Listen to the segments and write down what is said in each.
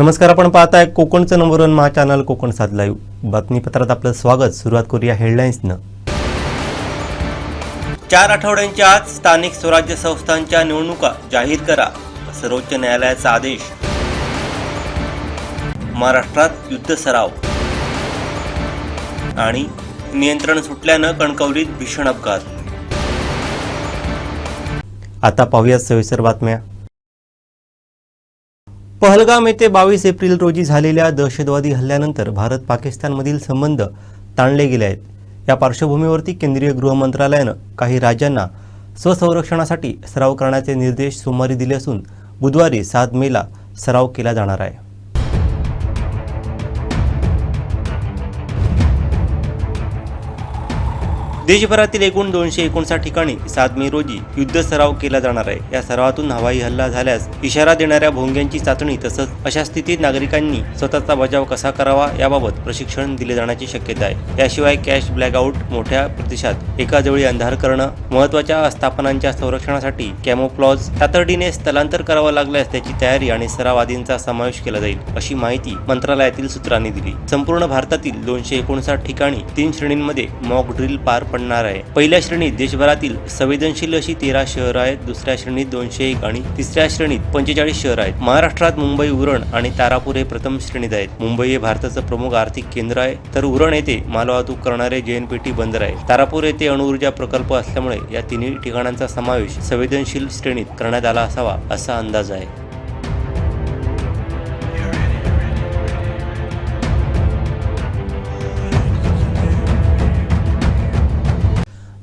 नमस्कार आपण पाहताय कोकणचं number one Maha channel Konkan सात लाईव्ह बातमीपत्रात आपलं स्वागत. सुरुवात करूया हेडलाईन्सनं चार आठवड्यांच्या आत स्थानिक स्वराज्य संस्थांच्या निवडणुका जाहीर करा सर्वोच्च न्यायालयाचा आदेश. महाराष्ट्रात युद्ध सराव. आणि नियंत्रण सुटल्यानं कणकवलीत भीषण अपघात. आता पाहूयात सविस्तर बातम्या. पहलगाम येथे बावीस एप्रिल रोजी झालेल्या दहशतवादी हल्ल्यानंतर भारत पाकिस्तानमधील संबंध ताणले गेले आहेत. या पार्श्वभूमीवरती केंद्रीय गृह मंत्रालयानं काही राज्यांना स्वसंरक्षणासाठी सराव करण्याचे निर्देश सोमवारी दिले असून बुधवारी सात मेला सराव केला जाणार आहे. देशभरातील एकूण दोनशे एकोणसाठ ठिकाणी सात मे रोजी युद्ध सराव केला जाणार आहे. या सरावातून हवाई हल्ला झाल्यास इशारा देणाऱ्या भोंग्यांची चाचणी तसंच अशा स्थितीत नागरिकांनी स्वतःचा बचाव कसा करावा याबाबत प्रशिक्षण दिले जाण्याची शक्यता आहे. याशिवाय कॅश ब्लॅकआउट मोठ्या प्रदेशात एकाजवळी अंधार करणं महत्त्वाच्या आस्थापनांच्या संरक्षणासाठी कॅमोप्लॉज तातडीने स्थलांतर करावं लागल्यास त्याची तयारी आणि सराव आदींचा समावेश केला जाईल अशी माहिती मंत्रालयातील सूत्रांनी दिली. संपूर्ण भारतातील दोनशे एकोणसाठ ठिकाणी तीन श्रेणींमध्ये मॉक ड्रिल पार पडणार आहे. पहिल्या श्रेणीत देशभरातील संवेदनशील अशी तेरा शहरं आहेत. दुसऱ्या श्रेणीत दोनशे एक आणि तिसऱ्या श्रेणीत पंचेचाळीस शहरं आहेत. महाराष्ट्रात मुंबई उरण आणि तारापूर हे प्रथम श्रेणीत आहेत. मुंबई हे भारताचं प्रमुख आर्थिक केंद्र आहे. तर उरण येथे मालवाहतूक करणारे जेएनपीटी बंदर आहे तारापूर येथे अणुऊर्जा प्रकल्प असल्यामुळे या तिन्ही ठिकाणांचा समावेश संवेदनशील श्रेणीत करण्यात आला असावा असा अंदाज आहे.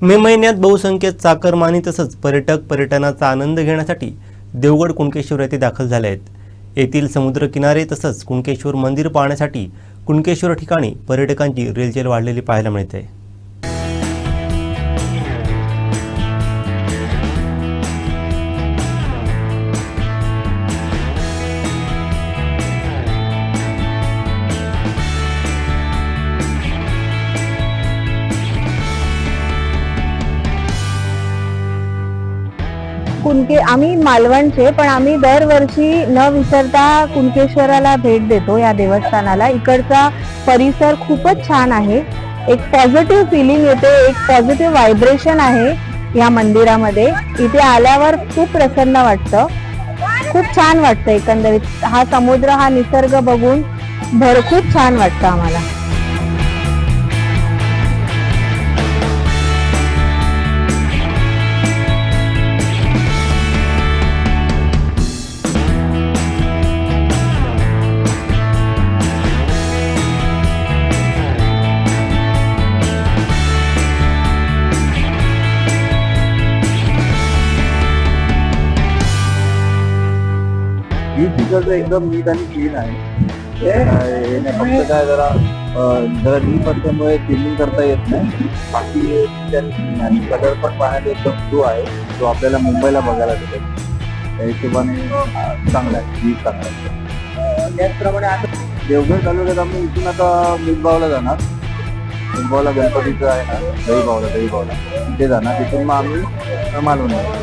मे महिन्यात बहुसंख्येत चाकरमानी तसंच पर्यटक पर्यटनाचा आनंद घेण्यासाठी देवगड कुणकेश्वर येथे दाखल झाले आहेत. येथील समुद्रकिनारे तसंच कुणकेश्वर मंदिर पाहण्यासाठी कुणकेश्वर ठिकाणी पर्यटकांची रेलचेल वाढलेली पाहायला मिळते. कुणके आम्ही मालवणचे पण आम्ही दरवर्षी न विसरता कुणकेश्वराला भेट देतो या देवस्थानाला. इकडचा परिसर खूपच छान आहे. एक पॉझिटिव्ह फिलिंग येते एक पॉझिटिव्ह व्हायब्रेशन आहे या मंदिरामध्ये. इथे आल्यावर खूप प्रसन्न वाटतं. खूप छान वाटतं एकंदरीत. हा समुद्र हा निसर्ग बघून भर खूप छान वाटतं आम्हाला. तिकडचं एकदम नीट आणि क्लीन आहे. हे फक्त काय जरा जरा डीप असल्यामुळे क्लिनिंग करता येत नाही. बाकी त्या- आणि कलर पण पाहण्यात एकदम ब्लू आहे. तो आपल्याला मुंबईला बघायला भेटेल. त्या हिशोबाने चांगला आहे डीप चांगला आहे. त्याचप्रमाणे आता देवघर तालुक्यात आम्ही इथून आता मिरगावला जाणार. मिरगावला गणपतीचं आहे ना दहीबावला दहीबावला. तिथे जाणार. तिथून मग आम्ही अं, मालवण जाणार.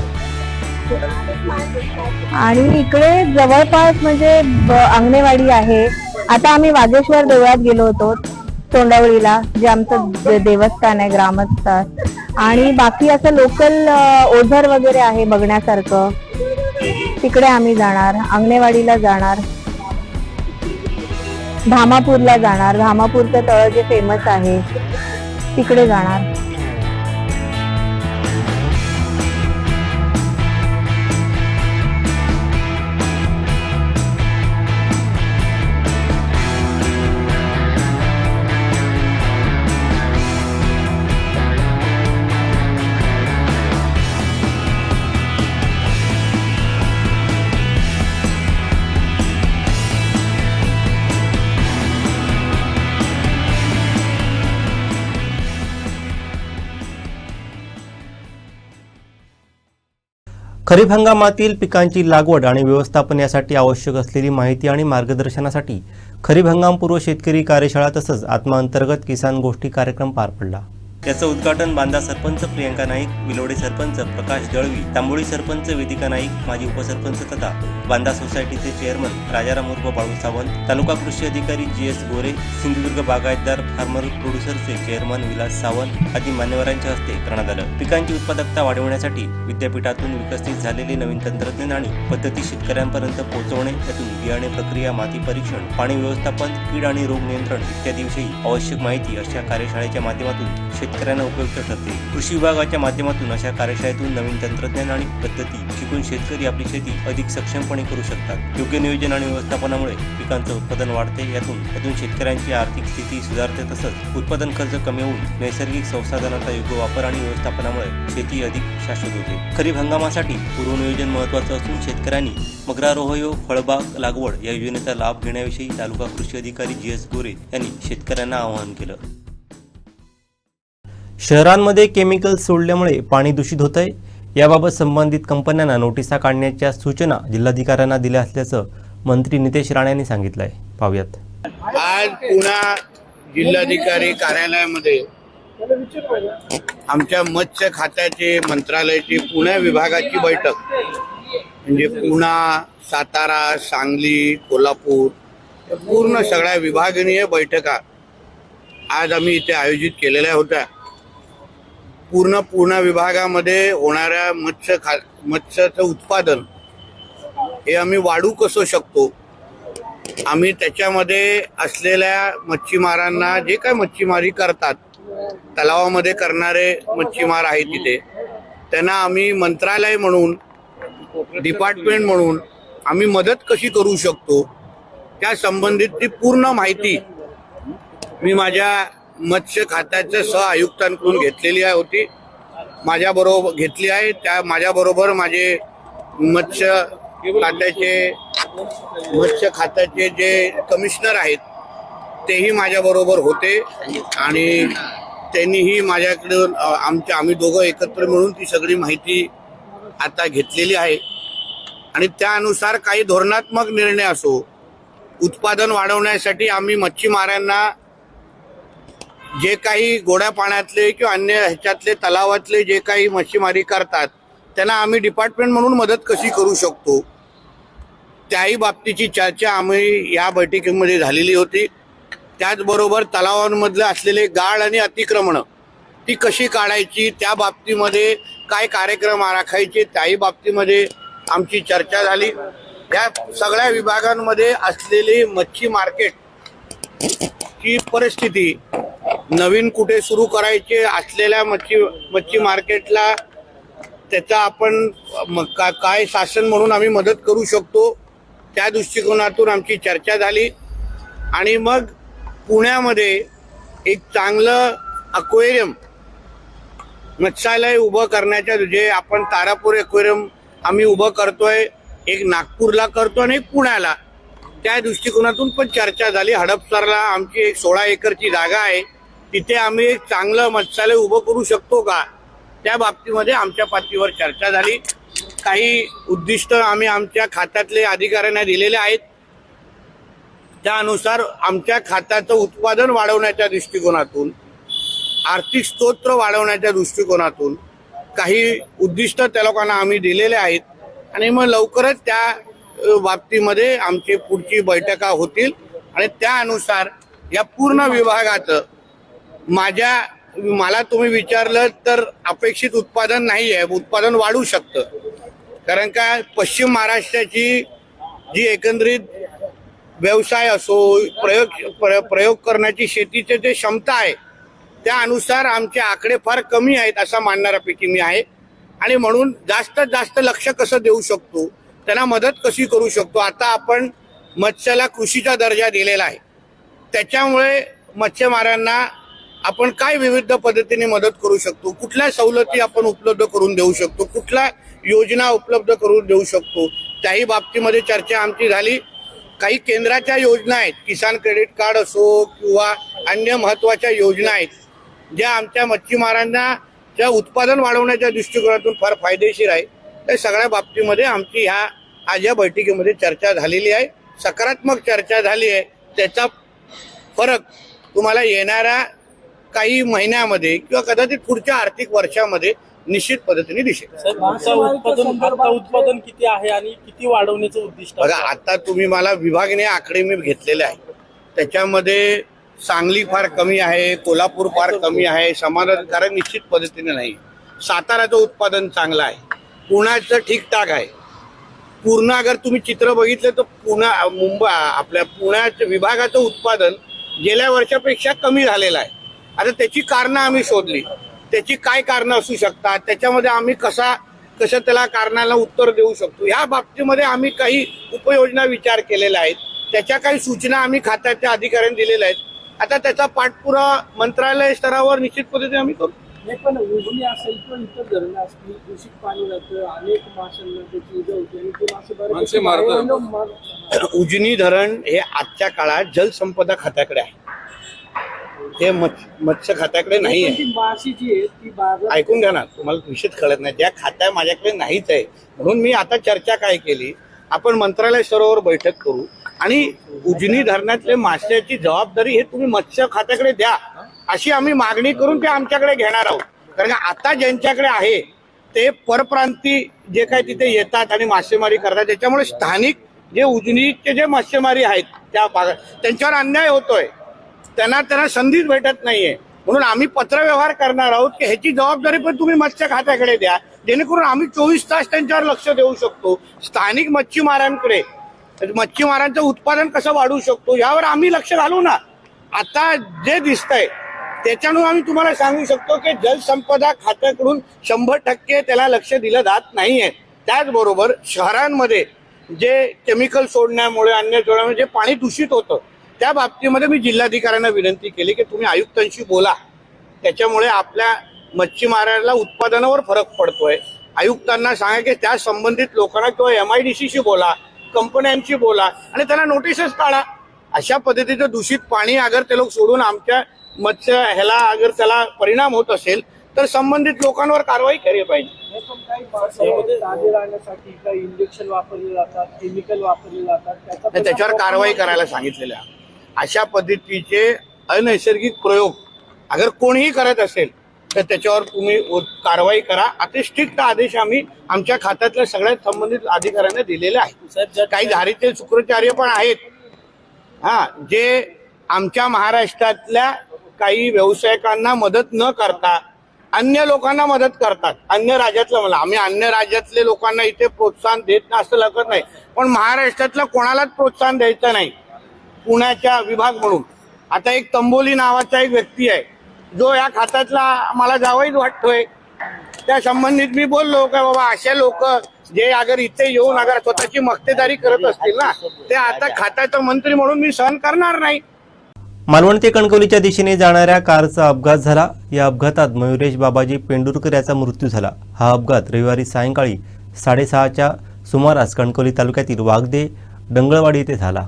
आणि इकडे जवळपास म्हणजे अंगणेवाडी आहे. आता आम्ही वागेश्वर देवळात गेलो होतो तोंडावळीला जे आमचं देवस्थान आहे ग्रामस्थान. आणि बाकी असं लोकल ओझर वगैरे आहे बघण्यासारखं. तिकडे आम्ही जाणार अंगणेवाडीला जाणार. धामापूरला जाणार. धामापूरचं तळ जे फेमस आहे तिकडे जाणार. खरीप हंगामातील पिकांची लागवड आणि व्यवस्थापन यासाठी आवश्यक असलेली माहिती आणि मार्गदर्शनासाठी खरीप हंगामपूर्व शेतकरी कार्यशाळा तसंच आत्माअंतर्गत किसान गोष्टी कार्यक्रम पार पडला. याचं उद्घाटन बांदा सरपंच प्रियंका नाईक विलोडे सरपंच प्रकाश दळवी तांबोळी सरपंच वेदिका नाईक माजी उपसरपंच तथा बांदा सोसायटीचे चेअरमन राजाराम उर्फ बाळू सावंत तालुका कृषी अधिकारी जी एस गोरे सिंधुदुर्ग बागायतदार फार्मर प्रोड्युसरचे चेअरमन विलास सावंत आदी मान्यवरांच्या हस्ते करण्यात आलं. पिकांची उत्पादकता वाढवण्यासाठी विद्यापीठातून विकसित झालेले नवीन तंत्रज्ञान आणि पद्धती शेतकऱ्यांपर्यंत पोहोचवणे त्यातून बियाणे प्रक्रिया माती परीक्षण पाणी व्यवस्थापन कीड आणि रोग नियंत्रण इत्यादीविषयी आवश्यक माहिती अशा कार्यशाळेच्या माध्यमातून शेतकऱ्यांना उपयुक्त ठरते. कृषी विभागाच्या माध्यमातून अशा कार्यशाळेतून नवीन तंत्रज्ञान आणि पद्धती शिकून शेतकरी आपली शेती अधिक सक्षमपणे करू शकतात. योग्य नियोजन आणि व्यवस्थापनामुळे पिकांचं उत्पादन वाढते यातून यातून शेतकऱ्यांची आर्थिक स्थिती सुधारते तसंच उत्पादन खर्च कमी होऊन नैसर्गिक संसाधनांचा योग्य वापर आणि व्यवस्थापनामुळे शेती अधिक शाश्वत होते. खरीप हंगामासाठी पूर्वनियोजन महत्त्वाचं असून शेतकऱ्यांनी मग्रारोहयो फळबाग लागवड या योजनेचा लाभ घेण्याविषयी तालुका कृषी अधिकारी जी एस गोरे यांनी शेतकऱ्यांना आवाहन केलं. शहरांमध्ये केमिकल सोडल्यामुळे पाणी दूषित होत आहे याबाबत संबंधित कंपन्यांना नोटिसा काढण्याच्या सूचना जिल्हाधिकाऱ्यांना दिल्या असल्याचं मंत्री नितेश राणे यांनी सांगितलं आहे पाहूयात. आज पुन्हा जिल्हाधिकारी कार्यालयामध्ये आमच्या मत्स्य खात्याचे मंत्रालयाची पुणे विभागाची बैठक. म्हणजे पुणा सातारा सांगली कोल्हापूर या पूर्ण सगळ्या विभागनीय बैठका आज आम्ही इथे आयोजित केलेल्या होत्या. पूर्ण पूर्ण विभागामध्ये होणाऱ्या मत्स्य खा मत्स्याचं उत्पादन हे आम्ही वाढू कसं शकतो? आम्ही त्याच्यामध्ये असलेल्या मच्छीमारांना जे काय मच्छीमारी करतात तलावामध्ये करणारे मच्छीमार आहेत तिथे त्यांना आम्ही मंत्रालय म्हणून डिपार्टमेंट म्हणून आम्ही मदत कशी करू शकतो? त्या संबंधितची पूर्ण माहिती मी माझ्या मत्स्य खात्याच्या सह आयुक्तांकडून घेतलेली आहे होती. माझ्याबरोबर घेतली आहे. त्या माझ्याबरोबर माझे मत्स्य खात्याचे मत्स्य खात्याचे जे कमिशनर आहेत तेही माझ्याबरोबर होते आणि त्यांनीही माझ्याकडून आमच्या आम्ही दोघं एकत्र मिळून ती सगळी माहिती आता घेतलेली आहे. आणि त्यानुसार काही धोरणात्मक निर्णय असो उत्पादन वाढवण्यासाठी आम्ही मच्छीमारांना जे काही गोड्या पाण्यातले किंवा अन्य ह्याच्यातले तलावातले जे काही मच्छीमारी करतात त्यांना आम्ही डिपार्टमेंट म्हणून मदत कशी करू शकतो? त्याही बाबतीची चर्चा आम्ही या बैठकीमध्ये झालेली होती. त्याचबरोबर तलावांमधले असलेले गाळ आणि अतिक्रमणं ती कशी काढायची त्या बाबतीमध्ये काय कार्यक्रम राखायचे त्याही बाबतीमध्ये आमची चर्चा झाली. या सगळ्या विभागांमध्ये असलेली मच्छी मार्केट ची परिस्थिती नवीन कुठे सुरू करायचे असलेल्या मच्छी मच्छी मार्केटला त्याचा आपण का- काय शासन म्हणून आम्ही मदत करू शकतो त्या दृष्टिकोनातून आमची चर्चा झाली. आणि मग पुण्यामध्ये एक चांगलं अक्वेरियम मत्स्यालय उभं करण्याच्या जे आपण तारापूर एक्वेरियम आम्ही उभं करतोय एक नागपूरला करतो आणि एक पुण्याला. त्या दृष्टिकोनातून पण चर्चा झाली. हडपसरला आमची एक सोळा एकरची जागा आहे. तिथे आम्ही चांगलं मत्स्यालय उभं करू शकतो का? त्या बाबतीमध्ये आमच्या पातळीवर चर्चा झाली. काही उद्दिष्ट आम्ही आमच्या खात्यातले अधिकाऱ्यांना दिलेले आहेत. त्यानुसार आमच्या खात्याचं उत्पादन वाढवण्याच्या दृष्टिकोनातून आर्थिक स्तोत्र वाढवण्याच्या दृष्टिकोनातून काही उद्दिष्ट त्या लोकांना आम्ही दिलेले आहेत. आणि मग लवकरच त्या बाबतीमध्ये आमची पुढची बैठका होतील. आणि त्यानुसार या पूर्ण विभागाचं माझ्या मला तुम्ही विचारलं तर अपेक्षित उत्पादन नाही आहे उत्पादन वाढू शकतं. कारण का पश्चिम महाराष्ट्राची जी एकंदरीत व्यवसाय असो प्रयोग प्र- प्रयोग करण्याची शेतीचे जे क्षमता आहे त्यानुसार आमचे आकडे फार कमी आहेत असा मानणाऱ्यापैकी मी आहे. आणि म्हणून जास्तीत जास्त लक्ष कसं देऊ शकतो त्यांना मदत कशी करू शकतो आता आपण मत्स्याला कृषीचा दर्जा दिलेला आहे. त्याच्यामुळे मच्छीमारांना आपण काय विविध पद्धतीने मदत करू शकतो? कुठल्या सवलती आपण उपलब्ध करून देऊ शकतो? कुठल्या योजना उपलब्ध करून देऊ शकतो? त्याही बाबतीमध्ये चर्चा आमची झाली. काही केंद्राच्या योजना आहेत. किसान क्रेडिट कार्ड असो किंवा अन्य महत्त्वाच्या योजना आहेत ज्या आमच्या मच्छीमारांना त्या उत्पादन वाढवण्याच्या दृष्टिकोनातून फार फायदेशीर आहे. त्या सगळ्या बाबतीमध्ये आमची ह्या आज या बैठकीमध्ये चर्चा झालेली आहे. सकारात्मक चर्चा झाली आहे. त्याचा फरक तुम्हाला येणाऱ्या काही महिन्यामध्ये किंवा कदाचित पुढच्या आर्थिक वर्षामध्ये निश्चित पद्धतीने दिसेल. उत्पादन उत्पादन किती आहे आणि किती वाढवण्याचं उद्दिष्ट बघा? आता तुम्ही मला विभागीय आकडे मी घेतलेले आहे त्याच्यामध्ये सांगली फार कमी आहे कोल्हापूर फार कमी आहे समाधानकारक निश्चित पद्धतीने नाही. साताराचं उत्पादन चांगलं आहे. पुण्याचं ठीकठाक आहे. पूर्ण अगर तुम्ही चित्र बघितलं तर पुणा मुंबई आपल्या पुण्याचं विभागाचं उत्पादन गेल्या वर्षापेक्षा कमी झालेलं आहे. आता त्याची कारणं आम्ही शोधली. त्याची काय कारणं असू शकतात त्याच्यामध्ये आम्ही कसा कसं त्याला कारणाला उत्तर देऊ शकतो या बाबतीमध्ये आम्ही काही उपयोजना विचार केलेल्या आहेत. त्याच्या काही सूचना आम्ही खात्याच्या अधिकाऱ्यांनी दिलेल्या आहेत. आता त्याचा पाठपुरावा मंत्रालय स्तरावर निश्चित पद्धतीने आम्ही करू. नाही पण उजनी असेल किंवा इतर धरणं असतील दूषित पाणी राहतं अनेक माशांना त्याची इजा होते आणि ते मासे बऱ्यापैकी मारतात. मार- उजनी धरण हे आजच्या काळात जलसंपदा खात्याकडे आहे. हे मत्स्य खात्याकडे नाही आहे. ऐकून घ्या ना तुम्हाला विषयच कळत नाही. ज्या खात्या माझ्याकडे नाहीच आहे. म्हणून मी आता चर्चा काय केली आपण मंत्रालय स्तरावर बैठक करू आणि उजनी धरणातले माश्याची जबाबदारी हे तुम्ही मत्स्य खात्याकडे द्या. अशी आम्ही मागणी करून ते आमच्याकडे घेणार आहोत. कारण का आता ज्यांच्याकडे आहे ते परप्रांती जे काय तिथे येतात आणि मासेमारी करतात त्याच्यामुळे स्थानिक जे उजनीचे जे मासेमारी आहेत त्या भागात त्यांच्यावर अन्याय होतोय. त्यांना त्यांना संधीच भेटत नाहीये. म्हणून आम्ही पत्रव्यवहार करणार आहोत की ह्याची जबाबदारी पण तुम्ही मत्स्य खात्याकडे द्या. जेणेकरून आम्ही चोवीस तास त्यांच्यावर लक्ष देऊ शकतो. स्थानिक मच्छीमारांकडे. मच्छीमारांचं उत्पादन कसं वाढवू शकतो यावर आम्ही लक्ष घालू ना. आता जे दिसतंय त्याच्यानं आम्ही तुम्हाला सांगू शकतो की जलसंपदा खात्याकडून शंभर टक्के त्याला लक्ष दिलं जात नाहीये. त्याचबरोबर शहरांमध्ये जे केमिकल सोडण्यामुळे अन्य सोडण्यामुळे जे पाणी दूषित होतं त्या बाबतीमध्ये मी जिल्हाधिकाऱ्यांना विनंती केली की तुम्ही आयुक्तांशी बोला. त्याच्यामुळे आपल्या मच्छीमाराला उत्पादनावर फरक पडतोय. आयुक्तांना सांगा की त्या संबंधित लोकांना किंवा एम आय डी सीशी बोला कंपन्यांशी बोला आणि त्यांना नोटीसच काढा. अशा पद्धतीचं दूषित पाणी अगर ते लोक सोडून आमच्या मत्स्य ह्याला अगर त्याला परिणाम होत असेल तर संबंधित लोकांवर कारवाई केली पाहिजे. हे इंजेक्शन वापरले जातात केमिकल वापरले जातात. त्याच्यावर कारवाई करायला सांगितलेलं आहे अशा पद्धतीचे अनैसर्गिक प्रयोग अगर कोणीही करत असेल तर त्याच्यावर तुम्ही कारवाई करा. अति स्ट्रिक्ट आदेश आम्ही आमच्या खात्यातल्या सगळ्या संबंधित अधिकाऱ्यांना दिलेले आहेत. काही धारीचे शुक्राचार्य पण आहेत. हा जे आमच्या महाराष्ट्रातल्या काही व्यावसायिकांना मदत न करता अन्य लोकांना मदत करतात. अन्य राज्यातलं मला आम्ही अन्य राज्यातले लोकांना इथे प्रोत्साहन देत असं लागत नाही. पण महाराष्ट्रातल्या कोणालाच प्रोत्साहन द्यायचं नाही. पुण्याच्या विभाग म्हणून. आता एक तंबोली नावाचा एक व्यक्ती आहे. जो या खात्यातला मला जावईच वाटतोय. त्या संबंधित मी बोललो का बाबा असे लोक जे अगर इथे येऊन अगर स्वतःची मक्तेदारी करत असतील ना ते आता खात्याचा मंत्री म्हणून मी सहन करणार नाही. मालवण ते कणकवलीच्या दिशेने जाणाऱ्या कारचा अपघात झाला. या अपघातात मयुरेश बाबाजी पेंडुरकर याचा मृत्यू झाला. हा अपघात रविवारी सायंकाळी साडेसहाच्या सुमारास कणकवली तालुक्यातील वागदे डंगळवाडी येथे झाला.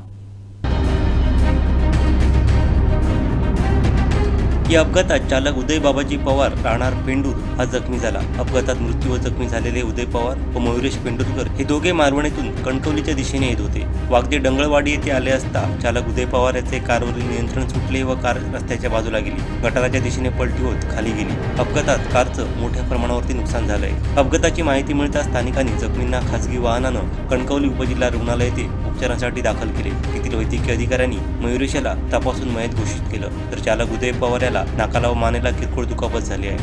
या अपघातात चालक उदय बाबाजी पवार राहणार पेंडूर हा जखमी झाला. अपघातात मृत्यू व जखमी झालेले उदय पवार व मयुरेश पेंडुरकर हे दोघे मारवणीतून कणकवलीच्या दिशेने येत होते. वागदे डंगळवाडी येथे आले असता चालक उदय पवार याचे कारवरील नियंत्रण सुटले व कार रस्त्याच्या बाजूला गेली. गटाराच्या दिशेने पलटी होत खाली गेली. अपघातात कारचं मोठ्या प्रमाणावरती नुकसान झालंय. अपघाताची माहिती मिळताच स्थानिकांनी जखमींना खासगी वाहनानं कणकवली उपजिल्हा रुग्णालय येथे उपचारांसाठी दाखल केले. तेथील वैद्यकीय अधिकाऱ्यांनी मयुरेशाला तपासून मयत घोषित केलं. तर चालक उदय पवार याला नाकाला व मानेला किरकोळ दुखापत झाली आहे.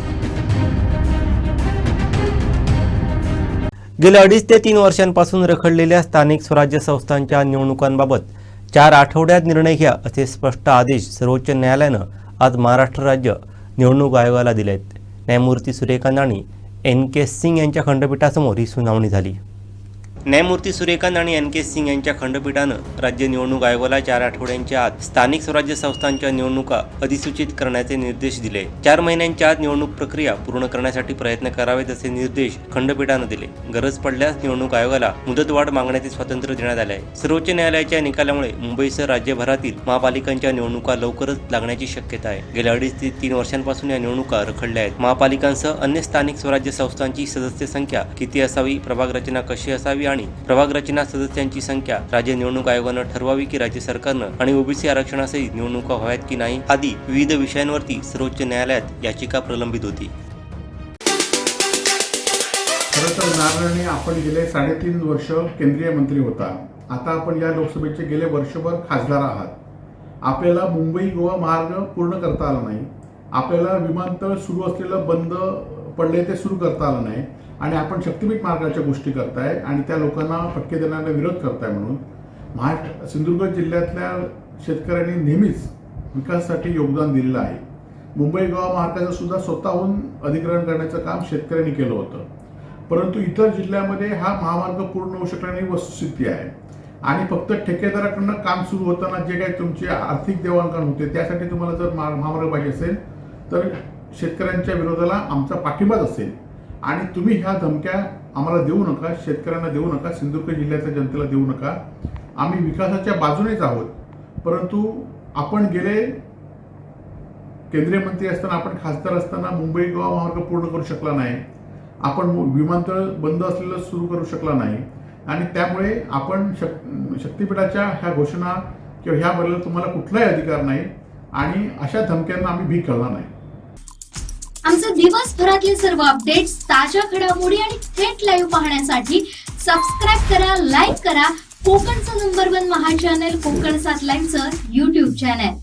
गेल्या अडीच ते तीन वर्षांपासून रखडलेल्या स्थानिक स्वराज्य संस्थांच्या निवडणुकांबाबत चार आठवड्यात निर्णय घ्या असे स्पष्ट आदेश सर्वोच्च न्यायालयानं आज महाराष्ट्र राज्य निवडणूक आयोगाला दिले आहेत न्यायमूर्ती सूर्यकांत आणि एन के सिंग यांच्या खंडपीठासमोर ही सुनावणी झाली. न्यायमूर्ती सूर्यकांत आणि एन के सिंग यांच्या खंडपीठानं राज्य निवडणूक आयोगाला चार आठवड्यांच्या आत स्थानिक स्वराज्य संस्थांच्या निवडणुका अधिसूचित करण्याचे निर्देश दिले. चार महिन्यांच्या आत निवडणूक प्रक्रिया पूर्ण करण्यासाठी प्रयत्न करावेत असे निर्देश खंडपीठानं दिले. गरज पडल्यास निवडणूक आयोगाला मुदतवाढ मागण्याचे स्वातंत्र्य देण्यात आले आहे. सर्वोच्च न्यायालयाच्या निकालामुळे मुंबईसह राज्यभरातील महापालिकांच्या निवडणुका लवकरच लागण्याची शक्यता आहे. गेल्या अडीच ते तीन वर्षांपासून या निवडणुका रखडल्या आहेत. महापालिकांसह अन्य स्थानिक स्वराज्य संस्थांची सदस्य संख्या किती असावी प्रभाग रचना कशी असावी आणि प्रभाग रचना सदस्यांची संख्या राज्य निवडणूक आयोगानं ठरवावी की राज्य सरकारनं आणि ओबीसी आरक्षणासहित निवडणुका व्हाव्यात की नाही आदी विविध विषयांवरती सर्वोच्च न्यायालयात याचिका प्रलंबित होती. खरं तर नारायणे आपण गेले साडेतीन वर्ष केंद्रीय मंत्री होता. आता आपण या लोकसभेचे गेले वर्षभर खासदार आहात. आपल्याला मुंबई गोवा मार्ग पूर्ण करता आला नाही. आपल्याला विमानतळ सुरू असलेलं बंद पडले ते सुरू करता आलं नाही. आणि आपण शक्तिपीठ मार्गाच्या गोष्टी करताय आणि त्या लोकांना फटके देण्याला विरोध करताय म्हणून महाराष्ट्र सिंधुदुर्ग जिल्ह्यातल्या शेतकऱ्यांनी नेहमीच विकासासाठी योगदान दिलेलं आहे. मुंबई गोवा मार्गाचं सुद्धा स्वतःहून अधिग्रहण करण्याचं काम शेतकऱ्यांनी केलं होतं. परंतु इतर जिल्ह्यामध्ये हा महामार्ग पूर्ण होऊ शकला नाही वस्तुस्थिती आहे. आणि फक्त ठेकेदाराकडनं काम सुरू होताना जे काही तुमचे आर्थिक देवाणघेवाण होते त्यासाठी तुम्हाला जर महामार्ग पाहिजे असेल तर शेतकऱ्यांच्या विरोधाला आमचा पाठिंबाच असेल. आणि तुम्ही ह्या धमक्या आम्हाला देऊ नका शेतकऱ्यांना देऊ नका सिंधुदुर्ग जिल्ह्याच्या जनतेला देऊ नका. आम्ही विकासाच्या बाजूनेच आहोत परंतु आपण गेले केंद्रीय मंत्री असताना आपण खासदार असताना मुंबई गोवा महामार्ग पूर्ण करू शकला नाही. आपण विमानतळ बंद असलेलं सुरू करू शकला नाही. आणि त्यामुळे आपण शक शक्तीपीठाच्या ह्या घोषणा किंवा ह्याबद्दल तुम्हाला कुठलाही अधिकार नाही. आणि अशा धमक्यांना आम्ही भीक घालणार नाही. आमचे दिवसभरातले सर्व अपडेट्स ताज्या घडामोडी आणि थेट लाईव्ह पाहण्यासाठी सबस्क्राईब करा लाईक करा. कोकणचं number one Maha channel Konkan सात लाईनचं युट्यूब चॅनल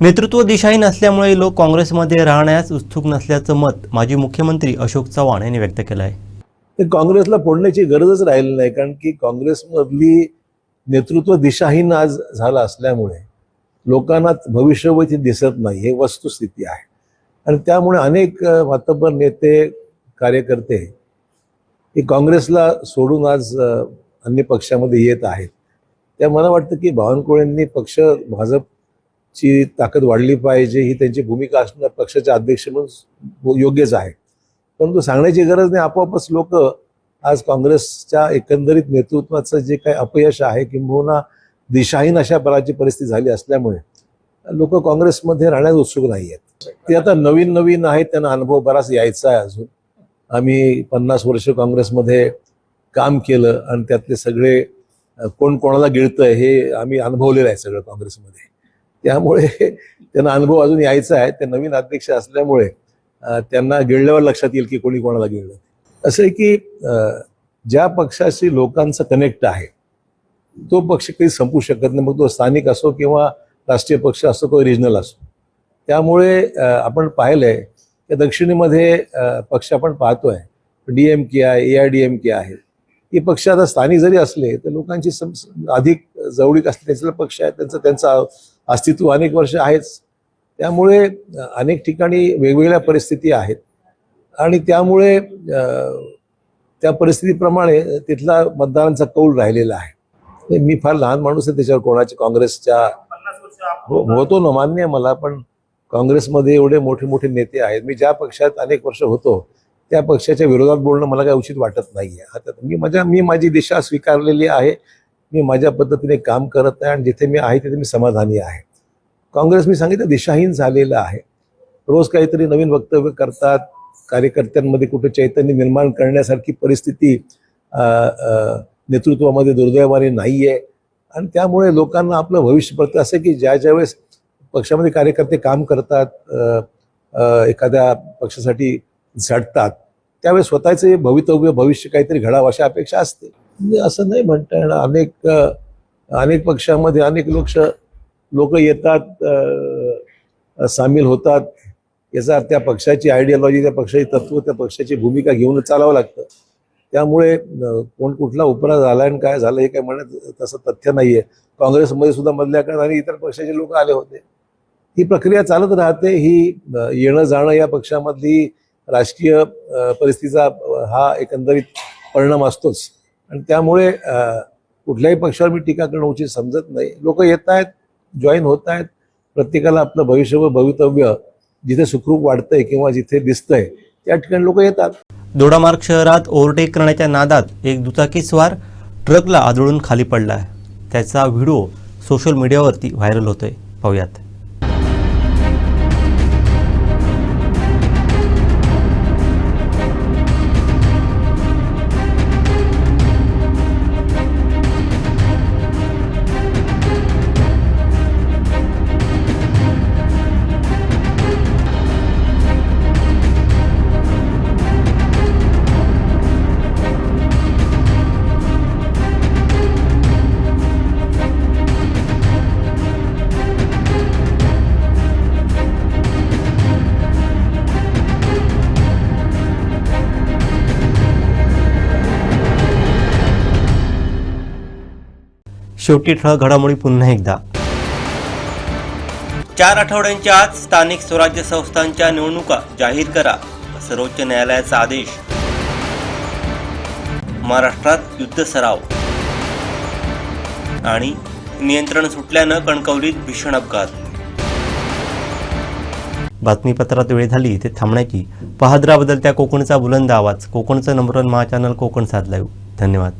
नेतृत्व दिशाहीन असल्यामुळे लोक काँग्रेसमध्ये राहण्यास उत्सुक नसल्याचं मत माजी मुख्यमंत्री अशोक चव्हाण यांनी व्यक्त केलं आहे ते काँग्रेसला फोडण्याची गरजच राहिली नाही कारण की काँग्रेसमधली नेतृत्व दिशाहीन आज झालं असल्यामुळे लोकांना भविष्यवती दिसत नाही हे वस्तुस्थिती आहे. आणि त्यामुळे अनेक अ, मातब्बर नेते कार्यकर्ते हे काँग्रेसला सोडून आज अन्य पक्षामध्ये येत आहेत. त्या मला वाटतं की बावनकुळेंनी पक्ष भाजपची ताकद वाढली पाहिजे ही त्यांची भूमिका असणं पक्षाचे अध्यक्ष म्हणून योग्यच आहे. परंतु सांगण्याची गरज नाही आपोआपच लोक आज काँग्रेसच्या एकंदरीत नेतृत्वाचं जे काही अपयश आहे किंबहुना दिशाहीन अशा प्रकारची परिस्थिती झाली असल्यामुळे लोक काँग्रेसमध्ये राहण्यास उत्सुक नाही आहेत ते आता नवीन नवीन आहेत त्यांना अनुभव बराच यायचा आहे अजून. आम्ही पन्नास वर्ष काँग्रेसमध्ये काम केलं आणि त्यातले सगळे कोण कोणाला गिळतंय हे आम्ही अनुभवलेलं आहे सगळं काँग्रेसमध्ये. त्यामुळे त्यांना अनुभव अजून यायचा आहे. ते नवीन अध्यक्ष असल्यामुळे त्यांना गिळल्यावर लक्षात येईल की कोणी कोणाला गिळलं. असं आहे की ज्या पक्षाशी लोकांचं कनेक्ट आहे तो पक्ष काही संपू शकत नाही. मग तो स्थानिक असो किंवा राष्ट्रीय पक्ष असो किंवा रिजनल असो. त्यामुळे आपण आपण पाहिलंय की दक्षिणेमध्ये पक्ष आपण पाहतो आहे डी एम के आहे. A I D M K आहे हे पक्ष आता स्थानिक जरी असले तर लोकांची सम- अधिक जवळीक असते त्याचा पक्ष आहे त्यांचं त्यांचं अस्तित्व अनेक वर्ष आहेच. त्यामुळे अनेक ठिकाणी वेगवेगळ्या परिस्थिती आहेत. आणि त्यामुळे त्या परिस्थितीप्रमाणे तिथला मतदारांचा कौल राहिलेला आहे. मी फार लहान माणूस आहे त्याच्यावर कोणाच्या काँग्रेसच्या हो होतो ना मान्य आहे मला पण काँग्रेसमध्ये एवढे मोठे मोठे नेते आहेत. मी ज्या पक्षात अनेक वर्ष होतो त्या पक्षाच्या विरोधात बोलणं मला काही उचित वाटत नाहीये. आता मी माझ्या मी माझी दिशा स्वीकारलेली आहे. मी माझ्या पद्धतीने काम करत आहे आणि जिथे मी आहे तिथे मी समाधानी आहे. काँग्रेस मी सांगितलं दिशाहीन झालेलं आहे. रोज काहीतरी नवीन वक्तव्य करतात. कार्यकर्त्यांमध्ये कुठे चैतन्य निर्माण करण्यासारखी परिस्थिती नेतृत्वामध्ये दुर्दैवाने नाही आहे आणि त्यामुळे लोकांना आपलं भविष्य पडतं असं की ज्या ज्या वेळेस पक्षामध्ये कार्यकर्ते काम करतात एखाद्या पक्षासाठी झटतात त्यावेळेस स्वतःचे भवितव्य भविष्य काहीतरी घडावं अशा अपेक्षा असते. म्हणजे असं नाही म्हणता येणार. अनेक अनेक पक्षामध्ये अनेक लोक लोक येतात सामील होतात. याचा त्या पक्षाची आयडियोलॉजी त्या पक्षाची तत्व त्या पक्षाची भूमिका घेऊन चालावं लागतं. त्यामुळे कोण कुठला उपरा झाला आणि काय झालं हे काय म्हणत तसं तथ्य नाहीये. काँग्रेसमध्ये सुद्धा मधल्या काळात आणि इतर पक्षाचे लोक आले होते. ही प्रक्रिया चालत राहते ही येणं जाणं या पक्षामधली राजकीय परिस्थितीचा हा एकंदरीत परिणाम असतोच. आणि त्यामुळे कुठल्याही पक्षावर मी टीका करणं उचित समजत नाही. लोक येत आहेत जॉईन होत आहेत. प्रत्येकाला आपलं भविष्य व भवितव्य जिथे सुखरूप वाढतंय किंवा जिथे दिसतंय त्या ठिकाणी लोक येतात. दोडामार्ग शहरात ओव्हरटेक करण्याच्या नादात एक दुचाकीस्वार ट्रकला आदळून खाली पडला आहे. त्याचा व्हिडिओ सोशल मीडियावरती व्हायरल होतोय. पाहूयात. शेवटी ठळक घडामोडी पुन्हा एकदा. चार आठवड्यांच्या आत स्थानिक स्वराज्य संस्थांच्या निवडणुका जाहीर करा सर्वोच्च न्यायालयाचा आदेश. महाराष्ट्रात युद्ध सराव. आणि नियंत्रण सुटल्यानं कणकवलीत भीषण अपघात. बातमीपत्रात वेळ झाली इथे थांबण्याची पहादरा बदलत्या कोकणचा बुलंद आवाज. कोकणचं number one Maha channel Konkan साध लाईव्ह धन्यवाद.